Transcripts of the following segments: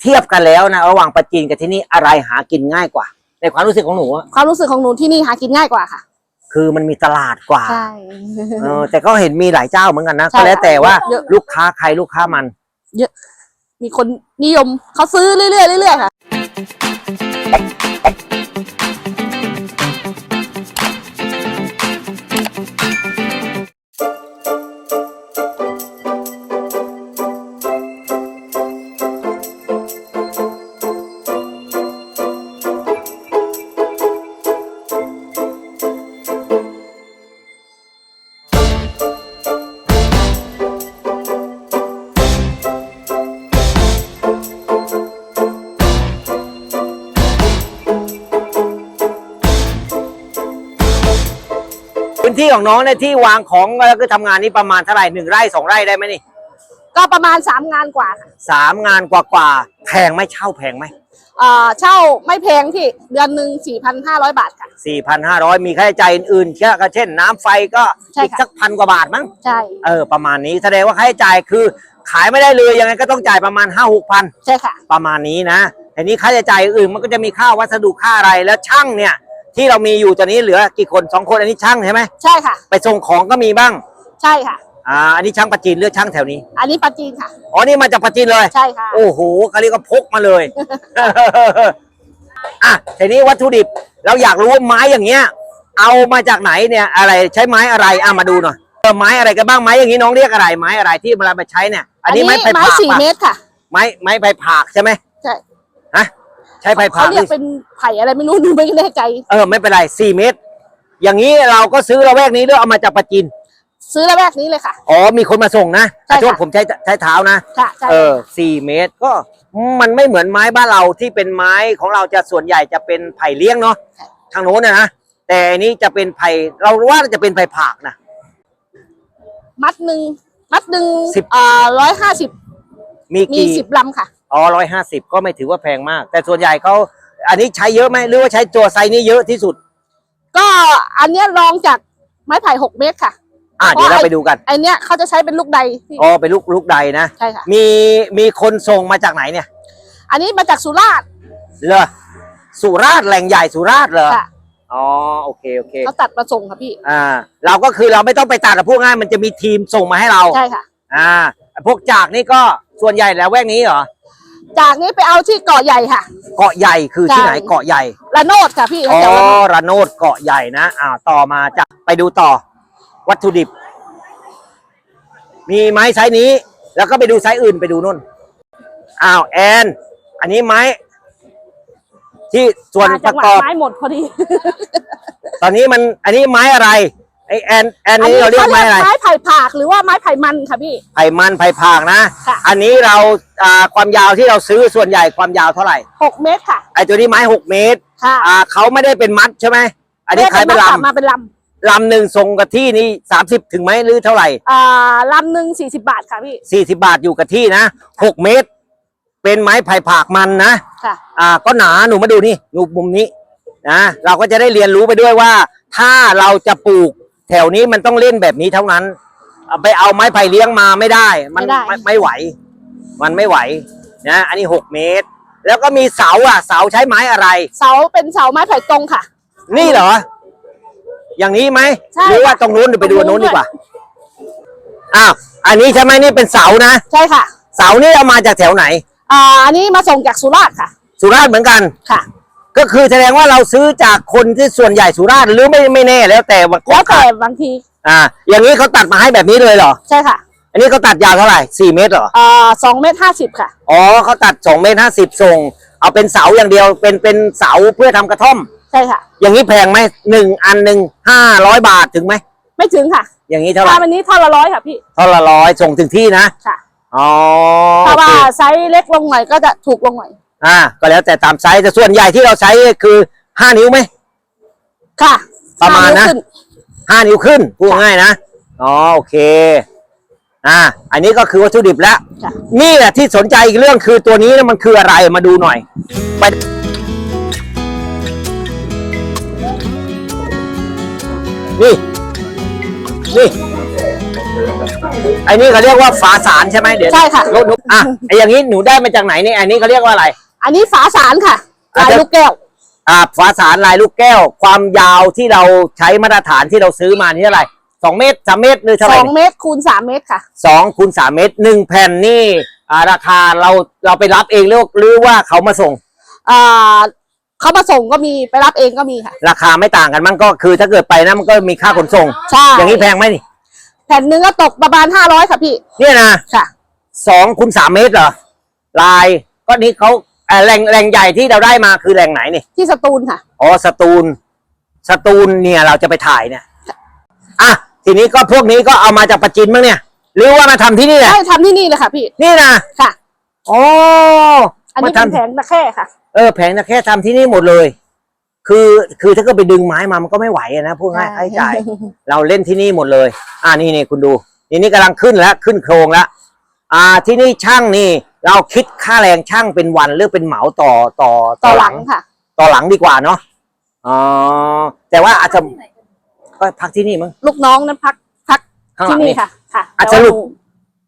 เทียบกันแล้วนะระหว่างปัจจีนกับที่นี่อะไรหากินง่ายกว่า ในความรู้สึกของหนูอะความรู้สึกของหนูที่นี่หากินง่ายกว่าค่ะ คือมันมีตลาดกว่าใช่ เออแต่ก็เห็นมีหลายเจ้าเหมือนกันนะใช่ ก็แล้วแต่ว่าเยอะ ลูกค้าใครลูกค้ามัน มีคนนิยมเขาซื้อเรื่อยๆเรื่อยๆค่ะ ที่ของน้องเนี่ยที่วางของแล้วก็ทำงานนี่ประมาณเท่าไหร่หนึ่งไร่สองไร่ได้ไหมนี่ก็ประมาณสามงานกว่าค่ะสามงานกว่าๆแพงไหมเช่าแพงไหมเอ่อเช่าไม่แพงที่เดือนหนึ่งสี่พันห้าร้อยบาทค่ะ สี่พันห้าร้อยมีค่าใช้จ่ายอื่นๆเช่นก็เช่น น้ำไฟก็ใช่อีกค่ะ สักพันกว่าบาทมั้งใช่ เออประมาณนี้แสดงว่าค่าใช้จ่ายคือ ขายไม่ได้เลยยังไงก็ต้องจ่ายประมาณห้าหกพัน ใช่ค่ะ ประมาณนี้นะแต่นี้ค่าใช้จ่ายอื่นมันก็จะมีค่าวัสดุค่าอะไรแล้วช่างเนี่ย ที่เรามีอยู่ตอนนี้เหลือกี่คนสองคนอันนี้ช่างใช่ไหมใช่ค่ะ ไปส่งของก็มีบ้าง ใช่ค่ะ อ่า อันนี้ช่างประจีนหรือช่างแถวนี้ อันนี้ปลาจีนค่ะ อ๋อนี่มาจากประจีนเลย ใช่ค่ะ โอ้โหเขาเรียกว่าพกมาเลย อะทีนี้วัตถุดิบเราอยากรู้ว่าไม้อย่างเงี้ย เอามาจากไหนเนี่ยอะไรใช้ไม้อะไรอะมาดูหน่อยเออไม้อะไรกันบ้างไม้อย่างนี้น้องเรียกอะไรไม้อะไรที่เวลาไปใช้เนี่ย อันนี้ไม้ไผ่ไม้ผากสี่ปะเมตรค่ะ ไม้ไม้ไผ่ผากใช่ไหมใช่ฮะ ใช้ไผ่ผาเขากเรียกเป็นไผ่อะไรไม่รู้หนูไม่แน่ใจ เออไม่เป็นไรสี่เมตร อย่างนี้เราก็ซื้อระแวกนี้ด้วยเอามาจากประจิน ซื้อระแวกนี้เลยค่ะ อ๋อมีคนมาส่งนะใช่ขอโทษค่ะผมใช้ใช้เท้านะ ค่ะใช่เออสี่เมตรก็มันไม่เหมือนไม้บ้านเราที่เป็นไม้ของเราจะส่วนใหญ่จะเป็นไผ่เลี้ยงเนาะทางโน้นนะนะแต่อันนี้จะเป็นไผ่เราว่าจะเป็นไผ่ผากนะ มัดหนึ่งมัดหนึ่งสิบอ่าร้อยห้าสิบมีมีกี่สิบลำค่ะ อ๋อร้อยห้าสิบก็ไม่ถือว่าแพงมาก แต่ส่วนใหญ่เขาอันนี้ใช้เยอะไหมหรือว่าใช้ตัวไซส์นี้เยอะที่สุด ก็อันเนี้ยรองจากไม้ไผ่หกเมตรค่ะ อะเดี๋ยวเราไปดูกันไอเนี้ยเขาจะใช้เป็นลูกใดพี่อ๋อเป็นลูกลูกใดนะใช่ค่ะมีมีคนส่งมาจากไหนเนี่ย อันนี้มาจากสุราษฎร์เหรอสุราษฎร์แหล่งใหญ่สุราษฎร์เหรอค่ะอ๋อโอเคโอเคเขาตัดมาส่งค่ะพี่ อ่า เราก็คือเราไม่ต้องไปตัดอะพูดง่ายมันจะมีทีมส่งมาให้เราใช่ค่ะ อ่า พวกจากนี่ก็ส่วนใหญ่แล้วแวกนี้เหรอ จากนี้ไปเอาที่เกาะใหญ่ค่ะ เกาะใหญ่คือที่ไหนใช่เกาะใหญ่ระโนดค่ะพี่อ๋อเขาจะว่าระโนดเกาะใหญ่นะอ่าต่อมาจะไปดูต่อ วัตถุดิบ มีไม้ไซส์นี้ แล้วก็ไปดูไซส์อื่นไปดูนู่นอ้าวแอนอันนี้ไม้ ที่ส่วนมาปจังระหวะกอบไม้หมดพอดี ตอนนี้มันอันนี้ไม้อะไร ไอแอนแอนอันนี้นี้เราเรียเขากเรีไม้ยกอะไรไม้ไผ่ผากหรือว่าไม้ไผ่มันค่ะพี่ ไผ่มันไผ่ผากนะ ค่ะ อันนี้เราอ่าความยาวที่เราซื้อส่วนใหญ่ความยาวเท่าไหร่ หกเมตรค่ะ ไอตัวนี้ไม้หกเมตร ค่ะอ่าเขาไม่ได้เป็นมัดใช่ไหม อันนี้ขายเป็นลมัดค่ะมาเป็นลำลำหนึ่งส่งกับที่นี่สามสิบถึงไหมหรือเท่าไหร่ำอ่าลำหนึ่งสี่สิบบาทค่ะพี่ สี่สิบาทอยู่กับที่นะหกเมตร เป็นไม้ไผ่ผากมันนะ ค่ะ อ่าก็หนาหนูมาดูนี่ดูมุมนี้นะเราก็จะได้เรียนรู้ไปด้วยว่า ถ้าเราจะปลูก แถวนี้มันต้องเล่นแบบนี้เท่านั้นเอาไปเอาไม้ไผ่เลี้ยงมาไม่ได้ มันไม่ได้ ไม่ไม่ไหว มันไม่ไหวนะอันนี้หกเมตร แล้วก็มีเสาอะ เสาใช้ไม้อะไร เสาเป็นเสาไม้ไผ่ตรงค่ะ นี่เหรอ อย่างนี้ไหมใช่หรือว่าค่ะตรงนู้นเดี๋ยวไปดูตรอันงนู้นู้นนดีกว่าอ้าวอันนี้ใช่ไหมนี่เป็นเสานะใช่ค่ะเสานี่เอามาจากแถวไหน อ่าอันนี้มาส่งจากสุราษฎร์ค่ะ สุราษฎร์เหมือนกัน ค่ะ ก็คือแสดงว่าเราซื้อจากคนที่ส่วนใหญ่สุราษฎร์หรือไม่ไม่แน่แล้วแต่ว่าแล้วแต่บางที อ่า อย่างนี้เขาตัดมาให้แบบนี้เลยเหรอ ใช่ค่ะอันนี้เขาตัดยาวเท่าไหร่สี่เมตรเหรออ่าสองเมตรห้าสิบค่ะ อ๋อเขาตัดสองเมตรห้าสิบส่งเอาเป็นเสาอย่างเดียวเป็นเป็นเสาเพื่อทำกระท่อม ใช่ค่ะ อย่างนี้แพงไหมหนึ่งอันหนึ่งห้าร้อยบาทถึงไหม ไม่ถึงค่ะอย่างนี้เท่าไหร่ถ้าวันนี้เท่าละร้อยค่ะพี่ เท่าละร้อยส่งถึงที่นะ ค่ะ อ๋อถ้าโอว่าเคไซส์เล็กลงหน่อยก็จะถูกลงหน่อย อ่า ก็แล้วแต่ตามไซส์แต่ส่วนใหญ่ที่เราใช้คือห้านิ้วไหม ค่ะประมาณนะ ห้วขึ้ห้านิ้วขึ้นพูดง่ายๆนะ อ๋อโอเค อ่า อันนี้ก็คือวัตถุดิบแล้วค่ะนี่แหละที่สนใจอีกเรื่องคือตัวนี้นะมันคืออะไรมาดูหน่อย ไปนี่ นี่ ไอ้นี่เขาเรียกว่าฝาสารใช่ไหมเดี๋ยวใช่ค่ะหนูหนูอะไอ้อย่างนี้หนูได้มาจากไหนนี่อันนี้เขาเรียกว่าอะไร อันนี้ฝาสารค่ะลายลูกแก้วอ่าฝาสารลายลูกแก้ว ความยาวที่เราใช้มาตรฐานที่เราซื้อมานี่เท่าไหร่สองเมตรสามเมตรหรือเท่าไหสร่องเมตรคูณสามเมตรค่ะสองคูณสามเมตรหนึ่งแผ่นนี่อ่าราคาเราเราไปรับเองหรือหรือว่าเขามาส่งอ่าเขามาส่งก็มีไปรับเองก็มีค่ะ ราคาไม่ต่างกันมันก็คือถ้าเกิดไปนะมันก็มีค่าขนส่งใช่อย่างนี้แพงไหมนี่แผ่นหนึงก็ตกประมาณห้าร้อยค่ะพี่ เนี่ยนะค่ะสองคูณสามเมตรเหรอลายก็นี่เขาเอ่อแหล่งแหล่งใหญ่ที่เราได้มาคือแหล่งไหนนี่ที่สตูลค่ะ อ๋อสตูลสตูลเนี่ยเราจะไปถ่ายเนี่ยอะทีนี้ก็พวกนี้ก็เอามาจากปัจจินมั้งเนี่ย หรือว่ามาทำที่นี่แหละ ใช่ทำที่นี่เลยค่ะพี่ นี่นะค่ะอ๋ออันมานี้เป็นทำแผงตะแคร่ค่ะ เออแผงตะแค่ทำที่นี่หมดเลย คือคือถ้าเก็ไปดึงไม้มามันก็ไม่ไหวอะนะพูดง่ายค่าใช้จ่าย เราเล่นที่นี่หมดเลย อ่านี่นี่คุณดูนี่นี่กำลังขึ้นแล้วขึ้นโครงแล้วอ่าที่นี่ช่างนี่ เราคิดค่าแรงช่างเป็นวันหรือเป็นเหมาต่อต่อต่อหลังค่ะ ต่อหลังดีกว่าเนาะอ๋อแต่ว่าอาจจะก็พักที่นี่มั้งลูกน้องนั้นพักพักข้างหลัที่งนี่นี่ค่ะค่ะอะแต่ว่าสรุปหนู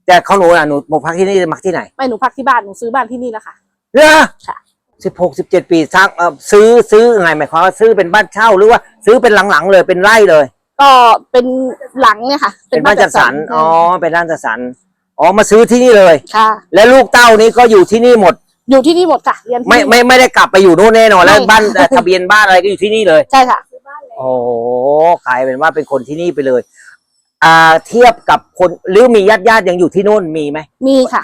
แต่เขาหนูอะหนูหนูพักที่นี่มักที่ไหนไม่หนูพักที่บ้านหนูซื้อบ้านที่นี่แล้วค่ะ เนอะค่ะ สิบหกสิบเจ็ดปีสร้างเอ่อซื้อซื้อยังไงหมายความว่าซื้อเป็นบ้านเช่าหรือว่าซื้อเป็นหลังๆเลยเป็นไร่เลย ก็เป็นหลังเนี่ยค่ะเป็นบ้านจัดสรรเอ๋อเป็นบ้านจัดสรร อ๋อมาซื้อที่นี่เลย ค่ะ และลูกเต้านี้ก็อยู่ที่นี่หมด อยู่ที่นี่หมดค่ะเรียนที่ไม่นี่ ไม่ไม่ได้กลับไปอยู่โน่นแน่นอนแล้วไม่ บ้านเอ่อทะเบียนบ้านอะไรก็อยู่ที่นี่เลย ใช่ค่ะ โอ้โหกลายเป็นว่าเป็นคนที่นี่ไปเลย อ่าเทียบกับคนหรือมีญาติญาติๆยังอยู่ที่โน่นมีไหมมีค่ะ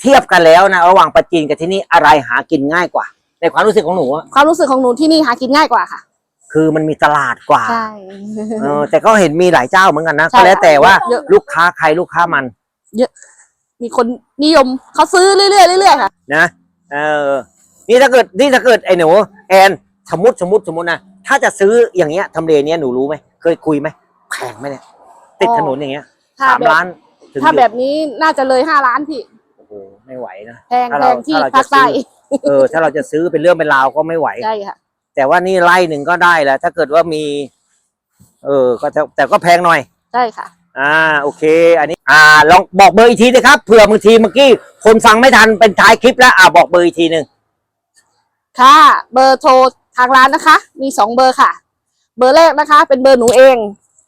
เทียบกันแล้วนะระหว่างปัจจีนกับที่นี่อะไรหากินง่ายกว่า ในความรู้สึกของหนูอะความรู้สึกของหนูที่นี่หากินง่ายกว่าค่ะ คือมันมีตลาดกว่าใช่ เออแต่ก็เห็นมีหลายเจ้าเหมือนกันนะใช่ก็แล้วแต่ว่าเยอะ ลูกค้าใครลูกค้ามัน มีคนนิยมเขาซื้อเรื่อยๆเรื่อยๆค่ะนะเออนี่ถ้าเกิดนี่ถ้าเกิดไอ้หนูแอนสมมติสมมติสมมตินะถ้าจะซื้ออย่างเงี้ยทำเลเนี้ยหนูรู้ไหมเคยคุยไหมแพงไหมเนี่ยติดถนนอย่างเงี้ยถ้าสามแบบล้านถึงถ้าอยู่แบบนี้น่าจะเลยห้าล้านพี่โอ้โหไม่ไหวนะแพงถ้าแพเรางที่ถ้าเราจะภาคใต้ซื้อเออ ถ้าเราจะซื้อเป็นเรื่องเป็นราวก็ไม่ไหว ใช่ค่ะ แต่ว่านี่ไร่หนึ่งก็ได้แล้วถ้าเกิดว่ามี เออก็จะแต่ก็แพงหน่อย ใช่ค่ะ อ่าโอเค อันนี้อ่าลองบอกเบอร์อีกทีนะครับเผื่อบางทีเมื่อกี้คนฟังไม่ทันเป็นท้ายคลิปแล้วอ่าบอกเบอร์อีกทีหนึ่งค่ะ เบอร์โทรทางร้านนะคะ มีสองเบอร์ค่ะ เบอร์แรกนะคะ เป็นเบอร์หนูเอง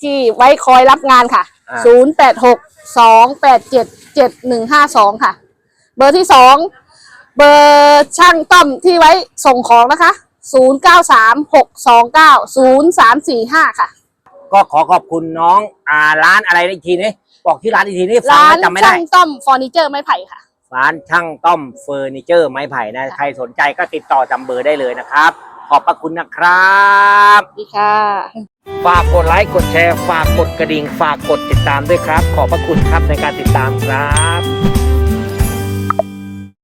ที่ไว้คอยรับงานค่ะอ่าศูนย์แปดหกสองแปดเจ็ดเจ็ดหนึ่งห้าสองค่ะ เบอร์ที่สองเบอร์ช่างต้อมที่ไว้ส่งของนะคะศูนย์เก้าสามหกสองเก้าศูนย์สามสี่ห้าค่ะ ก็ขอขอบคุณน้องอ่าร้านอะไรนะอีกทีนี้บอกที่ร้านอีกทีนี้ฟังร้านแล้วจำไม่ได้ ช่างต้อมเฟอร์นิเจอร์ไม้ไผ่ค่ะ ร้านช่างต้อมเฟอร์นิเจอร์ไม้ไผ่นะใครสนใจก็ติดต่อจำเบอร์ได้เลยนะครับ ขอบพระคุณนะครับ ดีค่ะ ฝากกดไลค์กดแชร์ ฝากกดกระดิ่ง ฝากกดติดตามด้วยครับ ขอบพระคุณครับในการติดตามครับ